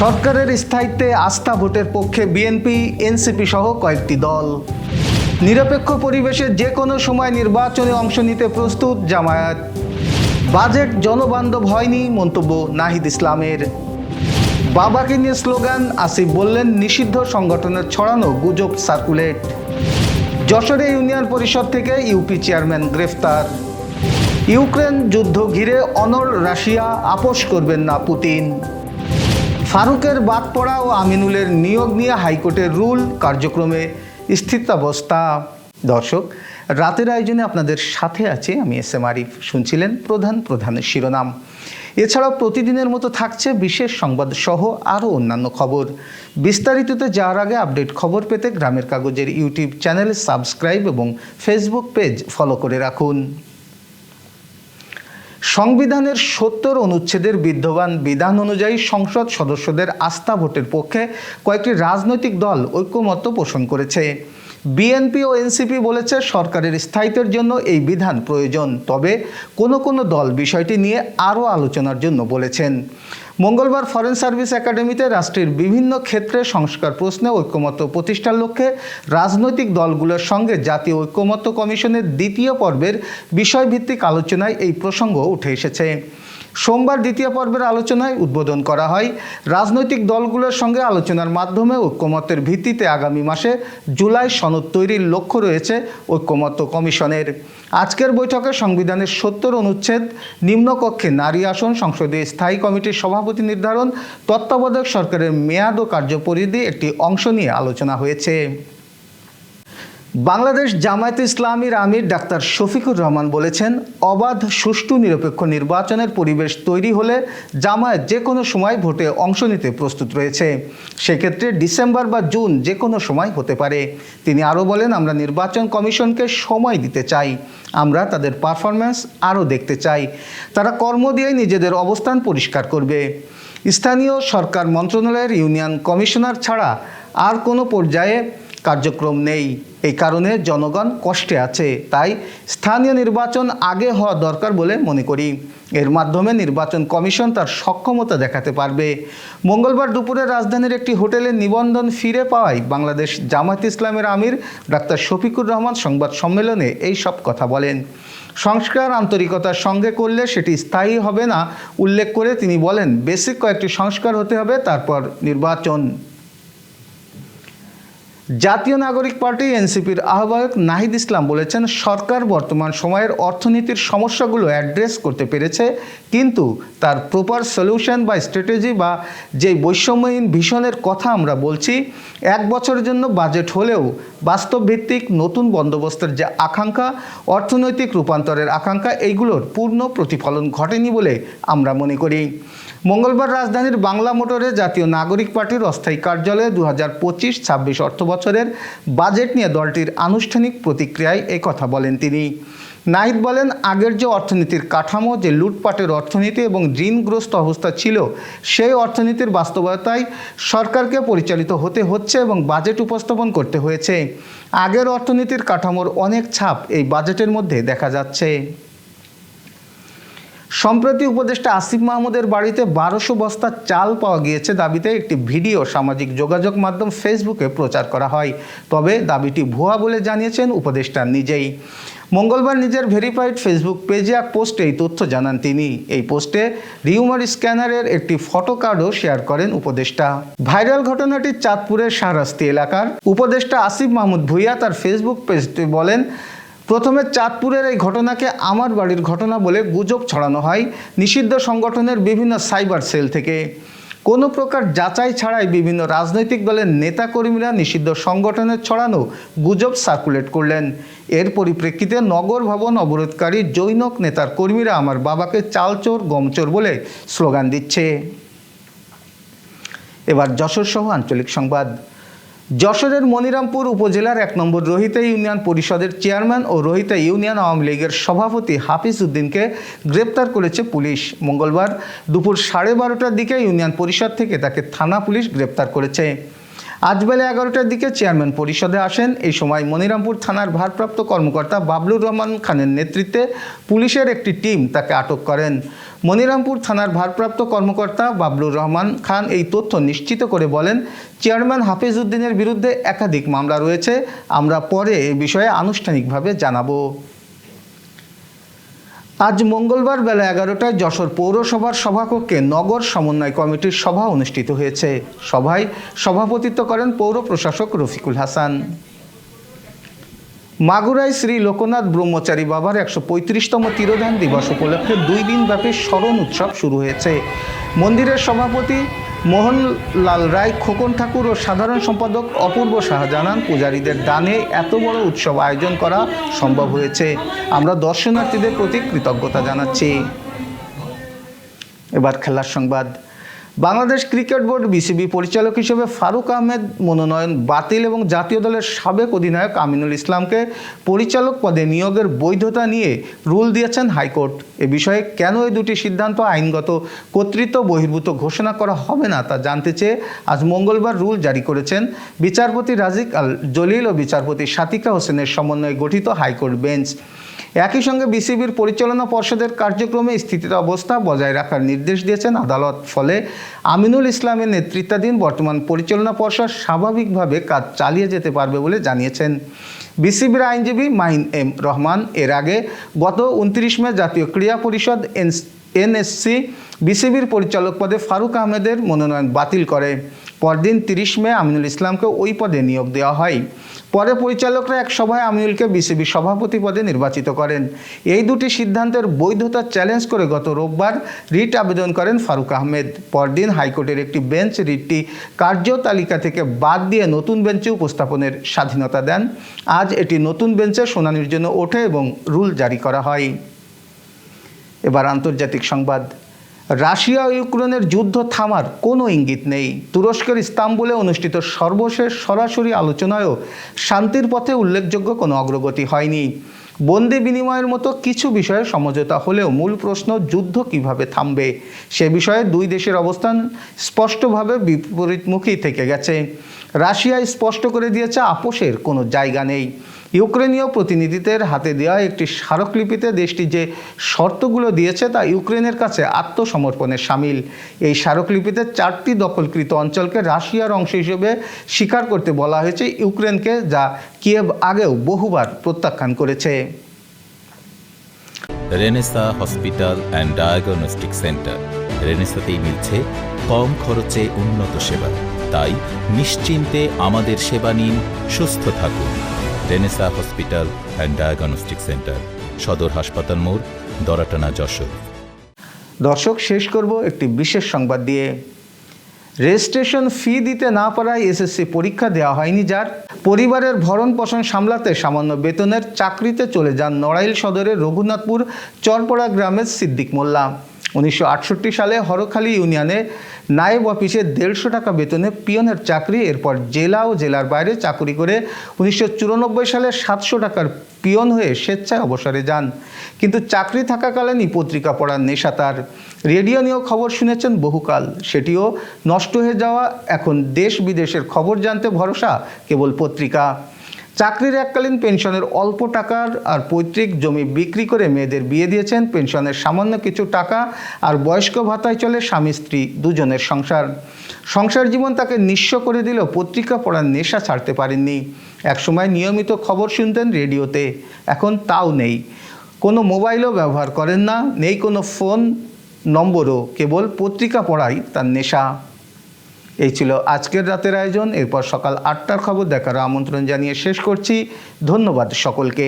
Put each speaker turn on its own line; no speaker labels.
সরকারের স্থায়িত্বে আস্থা ভোটের পক্ষে বিএনপি, এনসিপি সহ কয়েকটি দল। নিরপেক্ষ পরিবেশে যে কোনো সময় নির্বাচনে অংশ নিতে প্রস্তুত জামায়াত। বাজেট জনবান্ধব হয়নি মন্তব্য নাহিদ ইসলামের। বাবাকে নিয়ে স্লোগান, আসিফ বললেন, নিষিদ্ধ সংগঠনের ছড়ানো গুজব সার্কুলেট। যশোরে ইউনিয়ন পরিষদ থেকে ইউপি চেয়ারম্যান গ্রেফতার। ইউক্রেন যুদ্ধ ঘিরে অনর রাশিয়া, আপোষ করবেন না পুতিন। ফারুকের বাদ পড়া ও আমিনুলের নিয়োগ নিয়ে হাইকোর্টের রুল কার্যক্রমে স্থিতাবস্থা। দর্শক, রাতের আয়োজনে আপনাদের সাথে আছে আমি এস এম আরিফ। শুনছিলেন প্রধান প্রধানের শিরোনাম। এছাড়াও প্রতিদিনের মতো থাকছে বিশেষ সংবাদ সহ আরও অন্যান্য খবর। বিস্তারিততে যাওয়ার আগে আপডেট খবর পেতে গ্রামের কাগজের ইউটিউব চ্যানেল সাবস্ক্রাইব এবং ফেসবুক পেজ ফলো করে রাখুন। সংবিধানের সত্তর অনুচ্ছেদের বিদ্যমান বিধান অনুযায়ী সংসদ সদস্যদের আস্থা ভোটের পক্ষে কয়েকটি রাজনৈতিক দল ঐক্যমত্য পোষণ করেছে। বিএনপি ও এনসিপি বলেছে সরকারের স্থায়িত্বের জন্য এই বিধান প্রয়োজন। তবে কোনো কোনো দল বিষয়টি নিয়ে আরও আলোচনার জন্য বলেছেন। মঙ্গলবার ফরেন সার্ভিস একাডেমিতে রাষ্ট্রের বিভিন্ন ক্ষেত্রে সংস্কার প্রশ্নে ঐক্যমত্য প্রতিষ্ঠার লক্ষ্যে রাজনৈতিক দলগুলোর সঙ্গে জাতীয় ঐক্যমত্য কমিশনের দ্বিতীয় পর্বের বিষয়ভিত্তিক আলোচনায় এই প্রসঙ্গ উঠে এসেছে। সোমবার দ্বিতীয় পর্বের আলোচনায় উদ্বোধন করা হয়। রাজনৈতিক দলগুলোর সঙ্গে আলোচনার মাধ্যমে ঐক্যমত্যের ভিত্তিতে আগামী মাসে জুলাই সনদ তৈরির লক্ষ্য রয়েছে ঐক্যমত্য কমিশনের। আজকের বৈঠকে সংবিধানের সত্তর অনুচ্ছেদ, নিম্নকক্ষে নারী আসন, সংসদীয় স্থায়ী কমিটির সভাপতি নির্ধারণ, তত্ত্বাবধায়ক সরকারের মেয়াদ ও কার্যপরিধি একটি অংশ নিয়ে আলোচনা হয়েছে। বাংলাদেশ জামায়াত ইসলামীর আমির ডাক্তার শফিকুর রহমান বলেছেন, অবাধ, সুষ্ঠু, নিরপেক্ষ নির্বাচনের পরিবেশ তৈরি হলে জামায়াত যে কোনো সময় ভোটে অংশ নিতে প্রস্তুত রয়েছে। সেক্ষেত্রে ডিসেম্বর বা জুন যে কোনো সময় হতে পারে। তিনি আরও বলেন, আমরা নির্বাচন কমিশনকে সময় দিতে চাই। আমরা তাদের পারফরম্যান্স আরও দেখতে চাই। তারা কর্ম দিয়েই নিজেদের অবস্থান পরিষ্কার করবে। স্থানীয় সরকার মন্ত্রণালয়ের ইউনিয়ন কমিশনার ছাড়া আর কোনো পর্যায়ে কার্যক্রম নেই। এই কারণে জনগণ কষ্টে আছে। তাই স্থানীয় নির্বাচন আগে হওয়া দরকার বলে মনে করি। এর মাধ্যমে নির্বাচন কমিশন তার সক্ষমতা দেখাতে পারবে। মঙ্গলবার দুপুরে রাজধানীর একটি হোটেলে নিবন্ধন ফিরে পাওয়ায় বাংলাদেশ জামায়াত ইসলামের আমির ডাক্তার শফিকুর রহমান সংবাদ সম্মেলনে এই সব কথা বলেন। সংস্কার আন্তরিকতার সঙ্গে করলে সেটি স্থায়ী হবে না, উল্লেখ করে তিনি বলেন, বেসিক কয়েকটি সংস্কার হতে হবে, তারপর নির্বাচন। জাতীয় নাগরিক পার্টি এনসিপির আহ্বায়ক নাহিদ ইসলাম বলেছেন, সরকার বর্তমান সময়ের অর্থনীতির সমস্যাগুলো অ্যাড্রেস করতে পেরেছে, কিন্তু তার প্রপার সলিউশন বা স্ট্র্যাটেজি বা যে বৈষম্যহীন ভীষণের কথা আমরা বলছি, এক বছরের জন্য বাজেট হলেও বাস্তবভিত্তিক নতুন বন্দোবস্তের যে আকাঙ্ক্ষা, অর্থনৈতিক রূপান্তরের আকাঙ্ক্ষা, এইগুলোর পূর্ণ প্রতিফলন ঘটেনি বলে আমরা মনে করি। মঙ্গলবার রাজধানীর বাংলা মোটরে জাতীয় নাগরিক পার্টির অস্থায়ী কার্যালয়ে দু হাজার পঁচিশ ছাব্বিশ বছরের বাজেট নিয়ে দলটির আনুষ্ঠানিক প্রতিক্রিয়ায় কথা বলেন তিনি। নাহিদ বলেন, আগের যে অর্থনীতির কাঠামো, যে লুটপাটের অর্থনীতি এবং ঋণগ্রস্ত অবস্থা ছিল, সেই অর্থনীতির বাস্তবতায় সরকারকে পরিচালিত হতে হচ্ছে এবং বাজেট উপস্থাপন করতে হয়েছে। আগের অর্থনীতির কাঠামোর অনেক ছাপ এই বাজেটের মধ্যে দেখা যাচ্ছে। সম্প্রতি উপদেষ্টা আসিফ মাহমুদের বাড়িতে বারোশো বস্তা চাল পাওয়া গিয়েছে দাবিতে একটি ভিডিও সামাজিক যোগাযোগ মাধ্যম ফেসবুকে প্রচার করা হয়। তবে দাবিটি ভুয়া বলে জানিয়েছেন উপদেষ্টা নিজেই। মঙ্গলবার নিজের ভেরিফাইড ফেসবুক পেজে এক পোস্টে এই তথ্য জানান তিনি। এই পোস্টে রিউমার স্ক্যানারের একটি ফটো কার্ডও শেয়ার করেন উপদেষ্টা। ভাইরাল ঘটনাটি চাঁদপুরের শাহরাস্তি এলাকার। উপদেষ্টা আসিফ মাহমুদ ভুইয়া তার ফেসবুক পেজটি বলেন প্রথমে চাঁদপুরের এই ঘটনাকে আমার বাড়ির ঘটনা বলে গুজব ছড়ানো হয় নিষিদ্ধ সংগঠনের বিভিন্ন সাইবার সেল থেকে। কোনো প্রকার যাচাই ছাড়াই বিভিন্ন রাজনৈতিক দলের নেতাকর্মীরা নিষিদ্ধ সংগঠনের ছড়ানো গুজব সার্কুলেট করলেন। এর পরিপ্রেক্ষিতে নগর ভবন অবরোধকারী জৈনক নেতার কর্মীরা আমার বাবাকে চালচোর, গমচোর বলে স্লোগান দিচ্ছে। এবার যশোর সহ আঞ্চলিক সংবাদ। যশোরের মনিরামপুর উপজেলার এক নম্বর রোহিতা ইউনিয়ন পরিষদের চেয়ারম্যান ও রোহিতা ইউনিয়ন আওয়ামী লীগের সভাপতি হাফিজ উদ্দিনকে গ্রেপ্তার করেছে পুলিশ। মঙ্গলবার দুপুর সাড়ে বারোটার দিকে ইউনিয়ন পরিষদ থেকে তাকে থানা পুলিশ গ্রেপ্তার করেছে। আজ বেলা এগারোটার দিকে চেয়ারম্যান পরিষদে আসেন। এই সময় মনিরামপুর থানার ভারপ্রাপ্ত কর্মকর্তা বাবলুর রহমান খানের নেতৃত্বে পুলিশের একটি টিম তাকে আটক করেন। মনিরামপুর থানার ভারপ্রাপ্ত কর্মকর্তা বাবলুর রহমান খান এই তথ্য নিশ্চিত করে বলেন, চেয়ারম্যান হাফিজ উদ্দিনের বিরুদ্ধে একাধিক মামলা রয়েছে। আমরা পরে এ বিষয়ে আনুষ্ঠানিকভাবে জানাব। আজ মঙ্গলবার বেলা এগারোটায় যশোর পৌরসভার সভাকক্ষে নগর সমন্বয় কমিটির সভা অনুষ্ঠিত হয়েছে। সভায় সভাপতিত্ব করেন পৌর প্রশাসক রফিকুল হাসান। মাগুরায় শ্রী লোকনাথ ব্রহ্মচারী বাবার একশো পঁয়ত্রিশতম তিরোধান দিবস উপলক্ষে দুই দিনব্যাপী স্মরণ উৎসব শুরু হয়েছে। মন্দিরের সভাপতি মোহনলাল রায়, খোকন ঠাকুর ও সাধারণ সম্পাদক অপূর্ব শাহ জানান, পূজারীদের দানে এত বড় উৎসব আয়োজন করা সম্ভব হয়েছে। আমরা দর্শনার্থীদের প্রতি কৃতজ্ঞতা জানাচ্ছি। এবার খেলার সংবাদ। বাংলাদেশ ক্রিকেট বোর্ড বিসিবি পরিচালক হিসেবে ফারুক আহমেদ, মনোনয়ন বাতিল এবং জাতীয় দলের সাবেক অধিনায়ক আমিনুল ইসলামকে পরিচালক পদে নিয়োগের বৈধতা নিয়ে রুল দিয়েছেন হাইকোর্ট। এ বিষয়ে কেন এই দুটি সিদ্ধান্ত আইনগত কর্তৃত্ব বহির্ভূত ঘোষণা করা হবে না তা জানতে চেয়ে আজ মঙ্গলবার রুল জারি করেছেন বিচারপতি রাজিক আল জলিল ও বিচারপতি সাতিকা হোসেনের সমন্বয়ে গঠিত হাইকোর্ট বেঞ্চ। একই সঙ্গে বিসিবির পরিচালনা পর্ষদের কার্যক্রমে স্থিতির অবস্থা বজায় রাখার নির্দেশ দিয়েছেন আদালত। ফলে আমিনুল ইসলামের নেতৃত্বাধীন বর্তমান পরিচালনা পর্ষদ স্বাভাবিকভাবে কাজ চালিয়ে যেতে পারবে বলে জানিয়েছেন। বিসিবির আইনজীবী মাইন এম রহমান। এর আগে গত উনত্রিশ মে জাতীয় ক্রীড়া পরিষদ এন এনএসসি বিসিবির পরিচালক পদে ফারুক আহমেদের মনোনয়ন বাতিল করে। পরদিন তিরিশ মে আমিনুল ইসলামকে ওই পদে নিয়োগ দেওয়া হয়। পরে পরিচালকরা এক সভায় আমিনুলকে বিসিবি সভাপতি পদে নির্বাচিত করেন। এই দুটি সিদ্ধান্তের বৈধতা চ্যালেঞ্জ করে গত রোববার রিট আবেদন করেন ফারুক আহমেদ। পরদিন হাইকোর্টের একটি বেঞ্চ রিটটি কার্য তালিকা থেকে বাদ দিয়ে নতুন বেঞ্চে উপস্থাপনের স্বাধীনতা দেন। আজ এটি নতুন বেঞ্চে শুনানির জন্য ওঠে এবং রুল জারি করা হয়। এবার আন্তর্জাতিক সংবাদ। রাশিয়া ইউক্রেনের যুদ্ধ থামার কোনো ইঙ্গিত নেই। তুরস্কের ইস্তাম্বুলে অনুষ্ঠিত সর্বশেষ সরাসরি আলোচনায়ও শান্তির পথে উল্লেখযোগ্য কোনো অগ্রগতি হয়নি। বন্দি বিনিময়ের মতো কিছু বিষয়ে সমঝোতা হলেও মূল প্রশ্ন, যুদ্ধ কীভাবে থামবে? সে বিষয়ে দুই দেশের অবস্থান স্পষ্টভাবে বিপরীতমুখী থেকে গেছে। রাশিয়া স্পষ্ট করে দিয়েছে, আপোষের কোনো জায়গা নেই। ইউক্রেনীয় প্রতিনিধিদের হাতে দেওয়া একটি স্মারকলিপিতে দেশটি যে শর্তগুলো দিয়েছে তা ইউক্রেনের কাছে আত্মসমর্পণের সামিল। এই স্মারকলিপিতে চারটি দখলকৃত অঞ্চলকে রাশিয়ার অংশ হিসেবে স্বীকার করতে বলা হয়েছে ইউক্রেনকে, যা কিয়েভ আগেও বহুবার প্রত্যাখ্যান করেছে।
Renaissance hospital and diagnostic centre. রেনেসাতেই মিলছে কম খরচে উন্নত সেবা। তাই নিশ্চিন্তে আমাদের সেবা নিন, সুস্থ থাকুন। Renaissance hospital and diagnostic centre, সদর হাসপাতাল মোড়, দরাটানা যশোর।
দর্শক, শেষ করব একটি বিশেষ সংবাদ দিয়ে। রেজিস্ট্রেশন ফি দিতে না পারায় এসএসসি পরীক্ষা দেওয়া হয়নি যার। পরিবারের ভরণ পোষণ সামলাতে সামান্য বেতনের চাকরিতে চলে যান নড়াইল সদরের রঘুনাথপুর, চরপড়া গ্রামের সিদ্দিক মোল্লা। উনিশশো আটষট্টি সালে হরখালী ইউনিয়নে নায়েব অফিসে দেড়শো টাকা বেতনে পিয়নের চাকরি, এরপর জেলা ও জেলার বাইরে চাকরি করে উনিশশো চুরানব্বই সালে সাতশো টাকার পিয়ন হয়ে স্বেচ্ছায় অবসরে যান। কিন্তু চাকরি থাকাকালীনই পত্রিকা পড়ার নেশা তার। রেডিও নিয়েও খবর শুনেছেন বহুকাল। সেটিও নষ্ট হয়ে যাওয়া, এখন দেশ বিদেশের খবর জানতে ভরসা, কেবল পত্রিকা। চাকরির এককালীন পেনশনের অল্প টাকার আর পৈতৃক জমি বিক্রি করে মেয়েদের বিয়ে দিয়েছেন। পেনশনের সামান্য কিছু টাকা আর বয়স্ক ভাতায় চলে স্বামী, স্ত্রী দুজনের সংসার। সংসার জীবন তাকে নিঃস্ব করে দিলেও পত্রিকা পড়ার নেশা ছাড়তে পারেননি। একসময় নিয়মিত খবর শুনতেন রেডিওতে। এখন তাও নেই। কোনো মোবাইলও ব্যবহার করেন না, নেই কোনো ফোন, নম্বরও, কেবল পত্রিকা পড়াই তার নেশা। এই ছিল আজকের রাতের আয়োজন। এরপর সকাল আটটার খবর দেখার আমন্ত্রণ জানিয়ে শেষ করছি। ধন্যবাদ সকলকে।